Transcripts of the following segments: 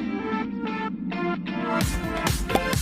Thank you.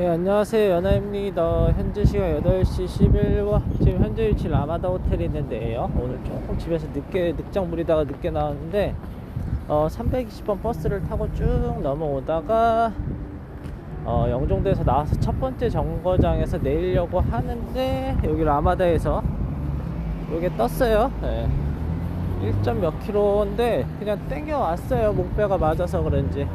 예, 안녕하세요. 연아입니다. 현재 시간 8시 11분. 지금 현재 위치 라마다 호텔에 있는데요. 오늘 조금 집에서 늦게, 늦장 부리다가 늦게 나왔는데, 어, 320번 버스를 타고 쭉 넘어오다가, 어, 영종도에서 나와서 첫 번째 정거장에서 내리려고 하는데, 여기 라마다에서 여기 떴어요. 예. 1점 몇 킬로인데, 그냥 땡겨 왔어요. 목배가 맞아서 그런지.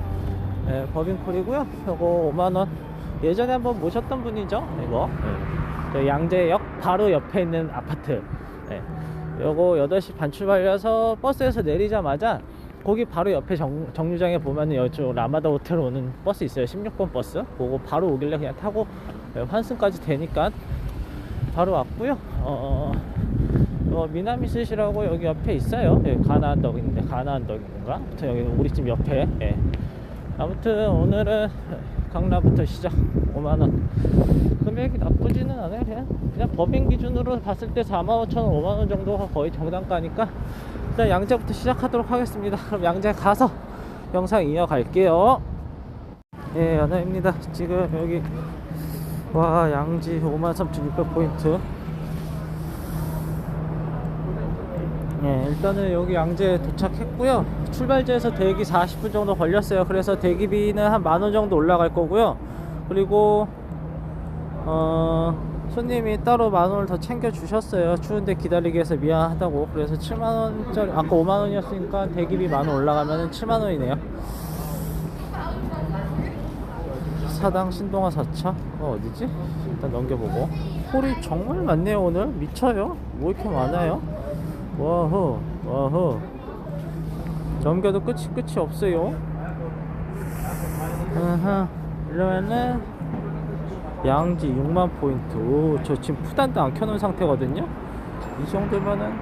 예, 법인콜이고요. 요거 5만원. 예전에 한번 모셨던 분이죠. 이거. 예. 저 양재역 바로 옆에 있는 아파트. 예. 요거 8시 반 출발이라서 버스에서 내리자마자 거기 바로 옆에 정, 정류장에 보면은 여쪽 라마다 호텔 오는 버스 있어요. 16번 버스. 그거 바로 오길래 그냥 타고 예, 환승까지 되니까 바로 왔고요. 어, 어, 미나미 스시라고 여기 옆에 있어요. 예, 가나안덕 있는데 가나안덕인가? 아무튼 여기 우리 집 옆에. 예. 아무튼 오늘은 강남부터 시작. 5만원. 금액이 나쁘지는 않아요. 그냥 그냥 법인 기준으로 봤을 때 4만 5천 원 5만 원 정도가 거의 정당가니까 일단 양재부터 시작하도록 하겠습니다. 그럼 양재 가서 영상 이어갈게요. 예 연아입니다. 지금 여기 와 양지 53,600포인트 예, 일단은 여기 양재 도착했고요. 출발지에서 대기 40분 정도 걸렸어요. 그래서 대기비는 한 만 원 정도 올라갈 거고요. 그리고 어, 손님이 따로 만 원을 더 챙겨 주셨어요. 추운데 기다리게 해서 미안하다고. 그래서 7만 원짜리 아까 5만 원이었으니까 대기비 만 원 올라가면 7만 원이네요. 사당 신동아 4차 어, 어디지? 일단 넘겨보고 홀이 정말 많네요 오늘 미쳐요 뭐 이렇게 많아요 와허 와허. 넘겨도 끝이 끝이 없어요. 아하 이러면은 양지 6만 포인트. 오, 저 지금 푸단도 안 켜놓은 상태거든요. 이 정도면은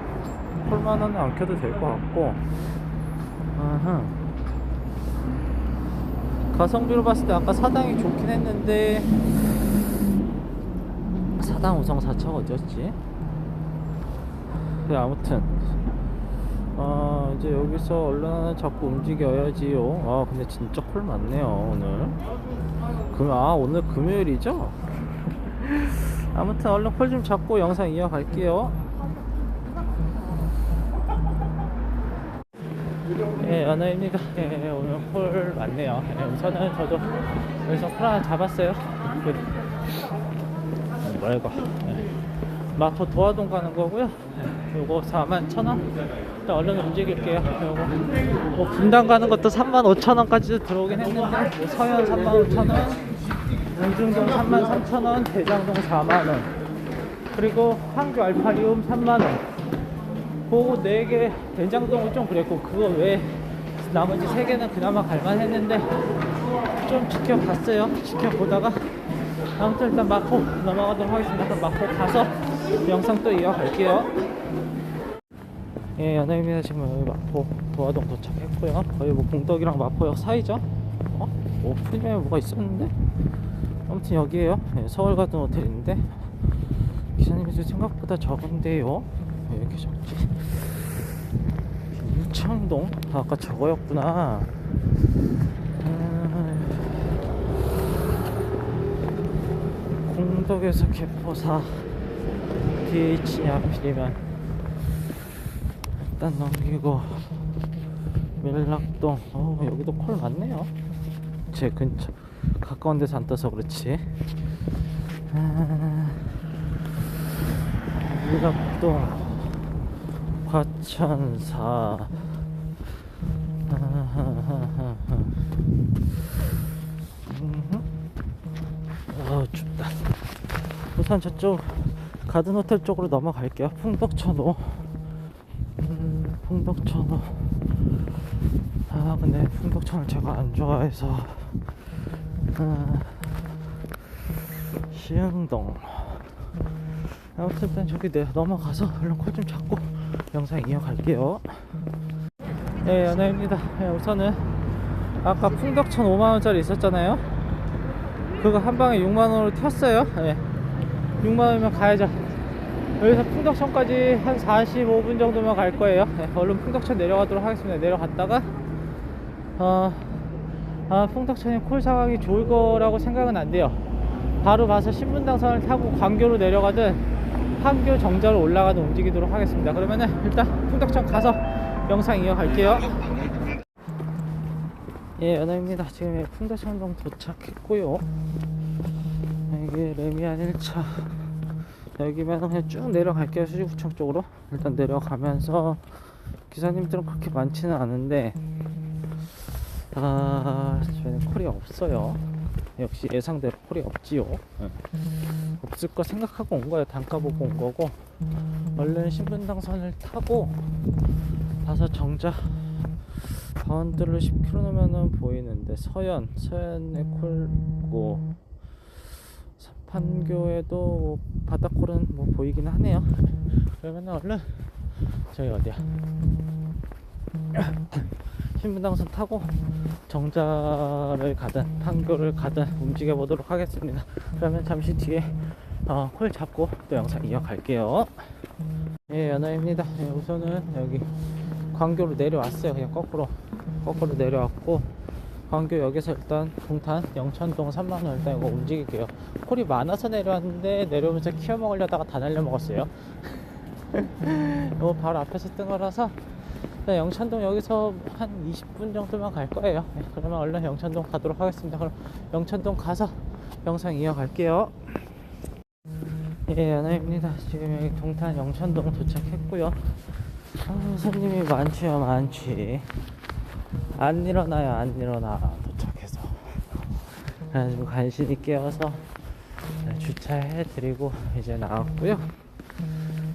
홀만원은 안 켜도 될 것 같고. 아하. 가성비로 봤을 때 아까 사당이 좋긴 했는데 사당 우성 4차 어디였지? 네, 아무튼 아 이제 여기서 얼른 하나 자꾸 움직여야지요 아 근데 진짜 콜 많네요 오늘 금, 아 오늘 금요일이죠? 아무튼 얼른 콜 좀 잡고 영상 이어갈게요 예, 연아입니다. 예, 오늘 콜 많네요. 예, 우선은 저도 여기서 콜 하나 잡았어요. 그, 음, 뭐야 이거? 예. 마포 도화동 가는 거고요. 예, 요거 4만 1천 원. 일단 얼른 움직일게요. 요거 뭐 분당 가는 것도 3만 5천 원까지도 들어오긴 했는데 뭐 서현 3만 5천 원, 운중동 3만 3천 원, 대장동 4만 원. 그리고 황교 알파리움 3만 원. 그거 4개 된장동은 좀 그랬고 그거 외에 나머지 3개는 그나마 갈만 했는데 좀 지켜봤어요 지켜보다가 아무튼 일단 마포 넘어가도록 하겠습니다 마포 가서 영상 또 이어갈게요 예 연예입니다 지금 여기 마포 도화동 도착했고요 거의 뭐 공덕이랑 마포역 사이죠 어? 뭐 프리미엄 뭐가 있었는데 아무튼 여기에요 예, 서울 가든 호텔인데 기사님이 생각보다 적은데요 왜 이렇게 적지? 일창동? 아, 아까 저거였구나. 아, 공덕에서 개포사 DH냐 필이면 일단 넘기고. 밀락동. 어 여기도 콜 많네요. 제 근처. 가까운 데서 안 떠서 그렇지. 아, 밀락동. 과천사. 아 춥다. 우선 저쪽 가든 호텔 쪽으로 넘어갈게요. 풍덕천호. 음, 풍덕천호 아 근데 풍덕천을 제가 안 좋아해서 아, 시흥동. 아무튼 일단 저기 내 넘어가서 얼른 콜좀 잡고 영상 이어갈게요. 네 연아입니다. 네, 우선은 아까 풍덕천 5만원짜리 있었잖아요. 그거 한 방에 6만원으로 튀었어요. 네. 6만원이면 가야죠 여기서 풍덕천까지 한 45분 정도면 갈 거예요. 네, 얼른 풍덕천 내려가도록 하겠습니다. 내려갔다가 어, 아, 풍덕천이 콜 상황이 좋을 거라고 생각은 안 돼요. 바로 가서 신분당선을 타고 광교로 내려가든 판교 정자로 올라가든 움직이도록 하겠습니다. 그러면은 일단 풍덕천 가서 영상 이어갈게요. 예 연아입니다. 지금 풍덕천동 도착했고요. 이게 레미안 1차 여기면 그냥 쭉 내려갈게요 수지구청 쪽으로. 일단 내려가면서 기사님들은 그렇게 많지는 않은데 아 저희는 콜이 없어요. 역시 예상대로 콜이 없지요. 예. 없을 거 생각하고 온 거예요. 단가 보고 온 거고. 얼른 신분당선을 타고 가서 정자 바운드를 10km 놓으면은 보이는데 서현 서현의 콜고 판교에도 뭐 바닥콜은 뭐 보이긴 하네요. 그러면 얼른 저희 어디야? 신분당선 타고 정자를 가든 판교를 가든 움직여 보도록 하겠습니다. 그러면 잠시 뒤에 어, 콜 잡고 또 영상 이어갈게요. 예 연아입니다. 예, 우선은 여기 광교로 내려왔어요. 그냥 거꾸로 거꾸로 내려왔고 광교역에서 일단 동탄 영천동 3만원 일단 이거 움직일게요. 콜이 많아서 내려왔는데 내려오면서 키워 먹으려다가 다 날려 먹었어요. 이거 바로 앞에서 뜬 거라서 영천동 여기서 한 20분 정도만 갈 거예요. 네, 그러면 얼른 영천동 가도록 하겠습니다. 그럼 영천동 가서 영상 이어갈게요. 예 연아입니다. 지금 여기 동탄 영천동 도착했고요. 아, 손님이 많지요 많지 안 일어나요 안 일어나. 도착해서. 그래가지고 간신히 깨워서 네, 주차해 드리고 이제 나왔고요.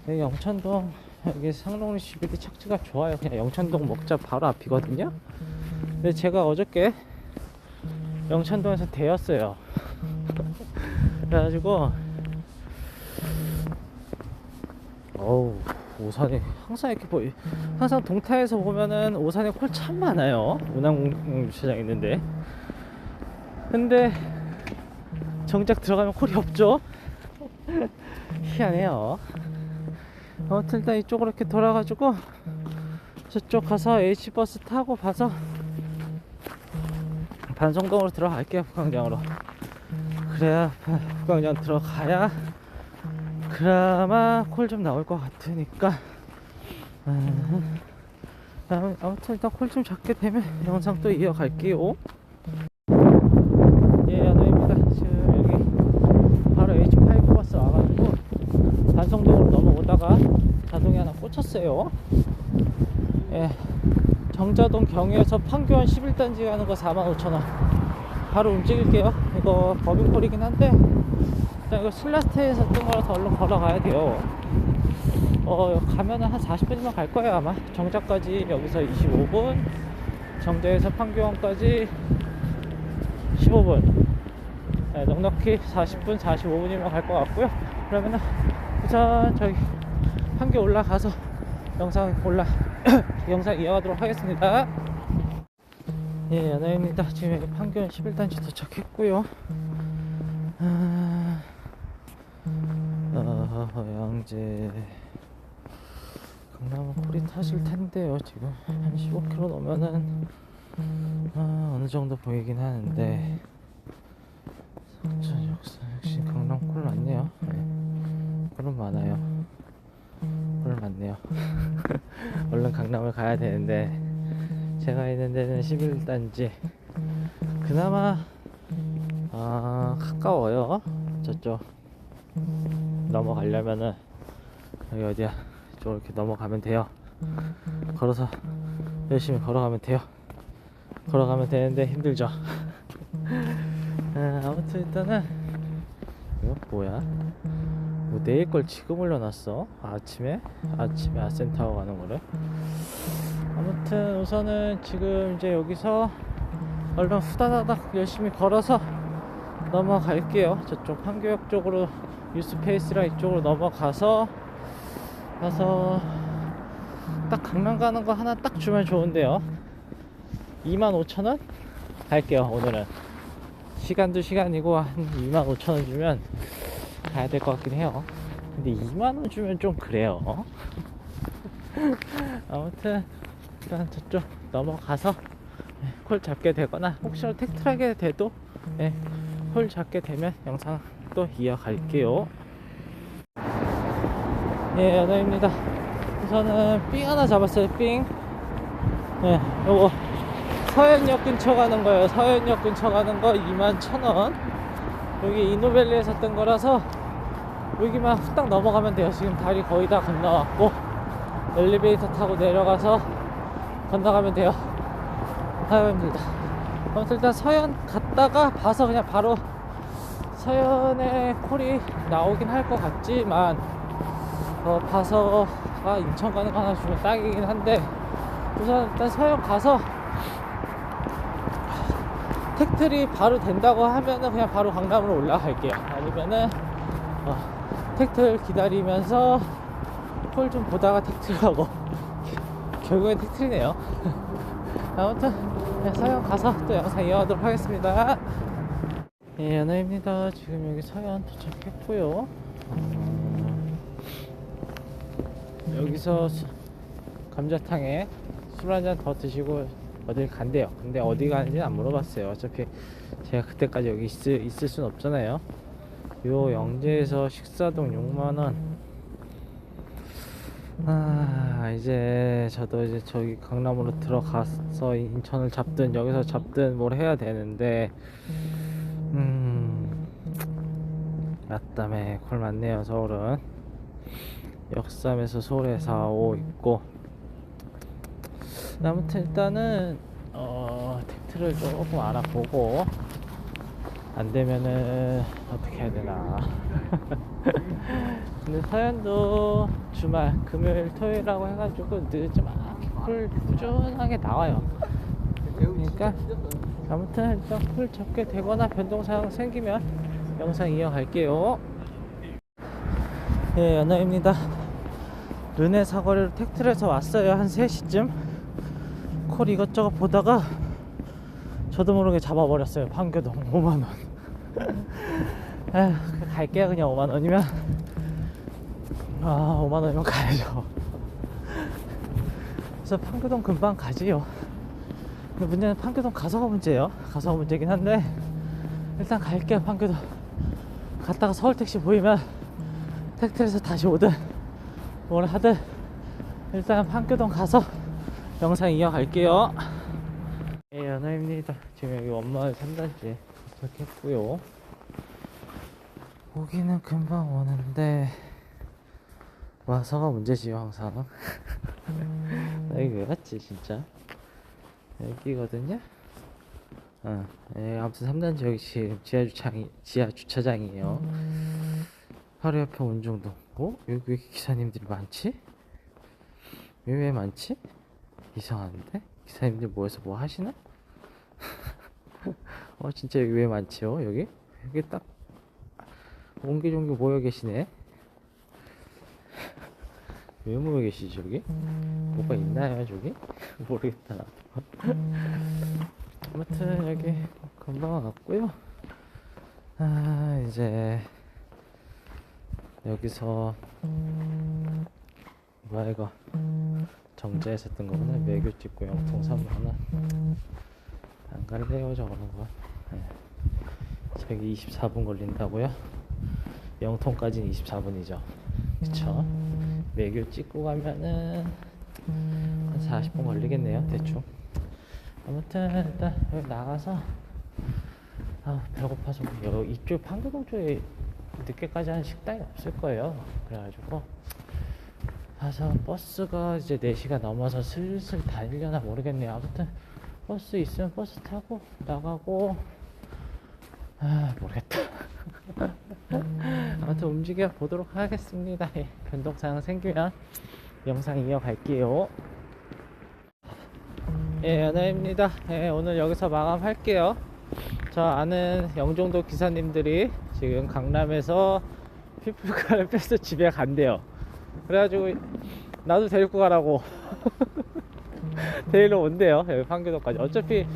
여기 영천동 여기 상록리 11이 착지가 좋아요. 그냥 영천동 먹자 바로 앞이거든요. 근데 제가 어저께 영천동에서 대였어요. 그래가지고 어우 오산에 항상 이렇게 보이 항상 동타에서 보면은 오산에 콜 참 많아요. 운항 주차장 있는데. 근데 정작 들어가면 콜이 없죠? 희한해요. 아무튼 일단 이쪽으로 이렇게 돌아가지고 저쪽 가서 H버스 타고 봐서 반성동으로 들어갈게요 북광장으로. 그래야 북광장 들어가야 그나마 콜 좀 나올 것 같으니까. 음, 아무- 아무튼 일단 콜 좀 잡게 되면 영상 또 이어갈게요. 예 연우입니다. 지금 여기 바로 H5 버스 와가지고 반성동으로 넘어오다가 자동이 하나 꽂혔어요. 예 정자동 경유에서 판교한 11단지 가는 거 45,000원. 바로 움직일게요. 이거 법인콜이긴 한데 이거 슬라스테에서 뜬 거라서 얼른 걸어가야 돼요. 어, 가면은 한 40분이면 갈 거예요, 아마. 정자까지 여기서 25분, 정자에서 판교원까지 15분. 네, 넉넉히 40분, 45분이면 갈 것 같고요. 그러면은 우선 저기 판교 올라가서 영상 올라, 영상 이어가도록 하겠습니다. 예, 연아입니다. 지금 여기 판교원 11단지 도착했고요. 아... 어, 양재 강남은 콜이 타실 텐데요 지금. 한 15km 넘으면은 아, 어느 정도 보이긴 하는데. 석천 역사 역시 강남 콜 많네요. 네. 콜은 많아요. 콜 많네요. 얼른 강남을 가야 되는데. 제가 있는 데는 11단지. 그나마 아 가까워요. 저쪽 넘어가려면은 여기 어디야? 이쪽으로 이렇게 넘어가면 돼요. 걸어서 열심히 걸어가면 돼요. 걸어가면 되는데 힘들죠. 아, 아무튼 일단은 이거 뭐야? 뭐 내일 걸 지금 올려놨어? 아침에? 아침에 아센타워 가는 거를 아무튼 우선은 지금 이제 여기서 얼른 후다다닥 열심히 걸어서 넘어갈게요. 저쪽 판교역 쪽으로 뉴스페이스랑 이쪽으로 넘어가서 가서 딱 강남 가는 거 하나 딱 주면 좋은데요. 25,000원 갈게요. 오늘은 시간도 시간이고 한 25,000원 주면 가야 될 것 같긴 해요. 근데 2만원 주면 좀 그래요. 아무튼 일단 저쪽 넘어가서 예, 콜 잡게 되거나 혹시나 택트하게 돼도 예, 콜 잡게 되면 영상 또 이어갈게요. 예, 연아입니다. 우선은 삥 하나 잡았어요, 삥. 예, 요거 서현역 근처 가는 거예요. 서현역 근처 가는 거 21,000원. 여기 이노벨리에서 뜬 거라서 여기만 후딱 넘어가면 돼요. 지금 다리 거의 다 건너왔고 엘리베이터 타고 내려가서 건너가면 돼요. 하여입니다. 아무튼 일단 서현 갔다가 봐서 그냥 바로 서현에 콜이 나오긴 할 것 같지만 어, 봐서 아 인천 가는 거 하나 주면 딱이긴 한데 우선 일단 서현 가서 택트리 바로 된다고 하면은 그냥 바로 강남으로 올라갈게요. 아니면은 어, 택트를 기다리면서 콜 좀 보다가 택트하고 결국엔 택트리네요. 아무튼 네, 서현 가서 또 영상 이어가도록 하겠습니다. 예, 연아입니다. 지금 여기 서현 도착했고요. 음, 여기서 수- 감자탕에 술 한 잔 더 드시고 어딜 간대요. 근데 어디 가는지는 안 물어봤어요. 어차피 제가 그때까지 여기 있을, 있을 순 없잖아요. 요 영재에서 식사동 6만원. 아, 이제 저도 이제 저기 강남으로 들어가서 인천을 잡든 여기서 잡든 뭘 해야 되는데, 음, 맞다매 콜 맞네요, 서울은. 역삼에서 서울에 4, 5 있고, 아무튼 일단은 어 택트를 조금 알아보고 안 되면은 어떻게 해야 되나 근데 서현도 주말 금요일 토요일하고 해가지고 늦지막히 풀 꾸준하게 나와요. 그러니까 아무튼 일단 풀 잡게 되거나 변동사항 생기면 영상 이어갈게요. 예 연아입니다. 르네 사거리로 택트에서 왔어요. 한 3시쯤. 콜 이것저것 보다가 저도 모르게 잡아버렸어요. 판교동 5만원. 에휴 갈게요. 그냥 5만원이면 아 5만원이면 가야죠 그래서 판교동 금방 가지요 근데 문제는 판교동 가서가 문제예요 가서가 문제긴 한데 일단 갈게요 판교동 갔다가 서울 택시 보이면 택트에서 다시 오든 뭘 하든 일단 판교동 가서 영상 이어갈게요. 예, 연아입니다. 지금 여기 원마을 3단지에 도착했고요. 오기는 금방 오는데 와서가 문제지요 항상. 나 여기 왜 갔지 진짜? 여기거든요. 어, 예, 아무튼 3단지 여기 지금 지하 주차장이 지하 주차장이에요. 바로 옆에 원정동. 어? 여기 왜 이렇게 기사님들이 많지? 왜 왜 많지? 이상한데? 기사님들 모여서 뭐 하시나? 어 진짜 여기 왜 많지요 여기? 여기 딱 옹기종기 모여 계시네 왜 모여 계시지 저기? 뭐가 있나요 저기? 모르겠다 나도 아무튼 여기 금방 왔고요 아 이제 여기서 뭐야 이거 정자에서 뜬 거구나 매교 찍고 영통 3만원 안 갈래요 저거는 거 네. 저기 24분 걸린다고요? 영통까지는 24분이죠 그쵸? 매교 찍고 가면은 한 40분 걸리겠네요 대충. 아무튼 일단 여기 나가서 아 배고파서 여기 이쪽 판교동 쪽에 늦게까지 하는 식당이 없을 거예요. 그래가지고 가서 버스가 이제 4시가 넘어서 슬슬 다니려나 모르겠네요. 아무튼 버스 있으면 버스 타고 나가고 아 모르겠다. 아무튼 움직여 보도록 하겠습니다. 예, 변동사항 생기면 영상 이어갈게요. 예, 연아입니다. 예, 오늘 여기서 마감할게요. 저 아는 영종도 기사님들이 지금 강남에서 피플카를 빼서 집에 간대요. 그래가지고 나도 데리고 가라고 데리러 온대요. 여기 판교도까지. 어차피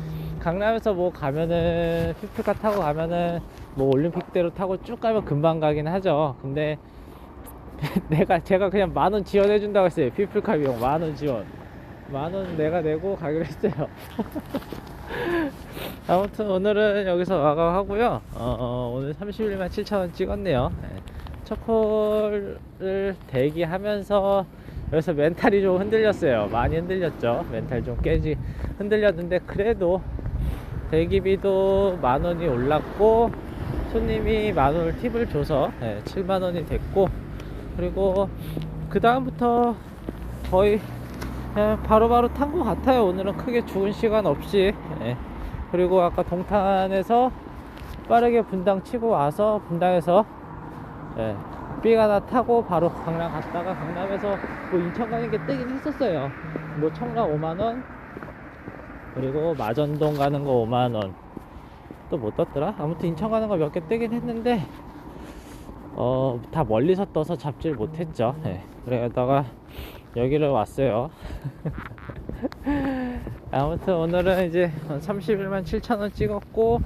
강남에서 뭐 가면은 피플카 타고 가면은 뭐 올림픽대로 타고 쭉 가면 금방 가긴 하죠. 근데 내가 제가 그냥 만 원 지원해 준다고 했어요. 피플카 비용 만 원 지원. 만 원 내가 내고 가기로 했어요. 아무튼 오늘은 여기서 마감하고요. 어, 어, 오늘 31만 7천 원 찍었네요. 네. 첫콜을 대기하면서 여기서 멘탈이 좀 흔들렸어요. 많이 흔들렸죠. 멘탈 좀 깨지 흔들렸는데 그래도 대기비도 만 원이 올랐고 손님이 만 원을 팁을 줘서 네, 7만 원이 됐고 그리고 그 다음부터 거의 바로바로 탄 것 같아요. 오늘은 크게 죽은 시간 없이. 예. 그리고 아까 동탄에서 빠르게 분당 치고 와서 분당에서 예. 삐 하나 타고 바로 강남 갔다가 강남에서 뭐 인천 가는 게 뜨긴 했었어요. 뭐 청라 5만원 그리고 마전동 가는 거 5만원 또뭐 떴더라? 아무튼 인천 가는 거 몇 개 뜨긴 했는데 어, 다 멀리서 떠서 잡지를 못했죠. 예. 그러다가 여기를 왔어요. 아무튼 오늘은 이제 31만 7천원 찍었고,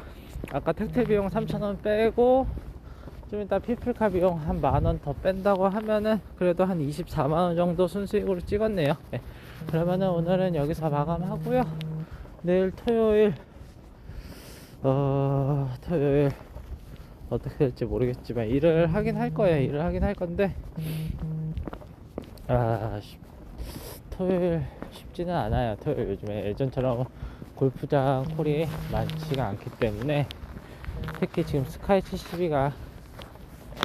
아까 택배 비용 3천원 빼고, 좀 이따 피플카 비용 한 만 원 더 뺀다고 하면은 그래도 한 24만 원 정도 순수익으로 찍었네요. 예. 그러면은 오늘은 여기서 마감하고요. 내일 토요일, 어, 토요일, 어떻게 될지 모르겠지만 일을 하긴 할 거예요. 일을 하긴 할 건데 아 쉽- 토요일 쉽지는 않아요. 토요일 요즘에 예전처럼 골프장 콜이 많지가 않기 때문에 특히 지금 스카이 72가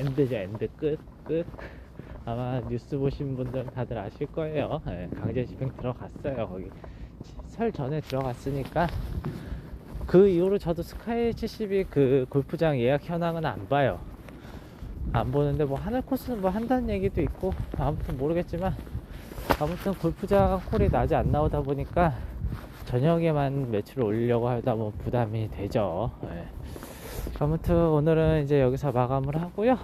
엔드죠 엔드 끝 끝. 아마 뉴스 보신 분들은 다들 아실 거예요. 예, 강제 집행 들어갔어요. 거기 설 전에 들어갔으니까 그 이후로 저도 스카이 72 그 골프장 예약 현황은 안 봐요. 안 보는데 뭐 하늘 코스는 뭐 한다는 얘기도 있고 아무튼 모르겠지만 아무튼 골프장 콜이 낮에 안 나오다 보니까 저녁에만 매출을 올리려고 하다 보면 부담이 되죠. 예. 아무튼 오늘은 이제 여기서 마감을 하고요.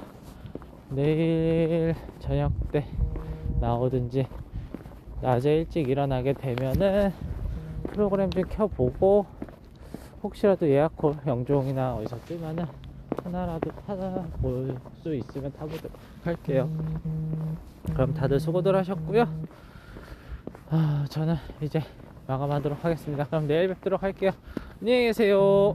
내일 저녁 때 나오든지 낮에 일찍 일어나게 되면은 프로그램 좀 켜보고 혹시라도 예약콜 영종이나 어디서 뜨면은 하나라도 타볼 수 있으면 타보도록 할게요. 그럼 다들 수고들 하셨고요. 아, 저는 이제 마감하도록 하겠습니다. 그럼 내일 뵙도록 할게요. 안녕히 계세요.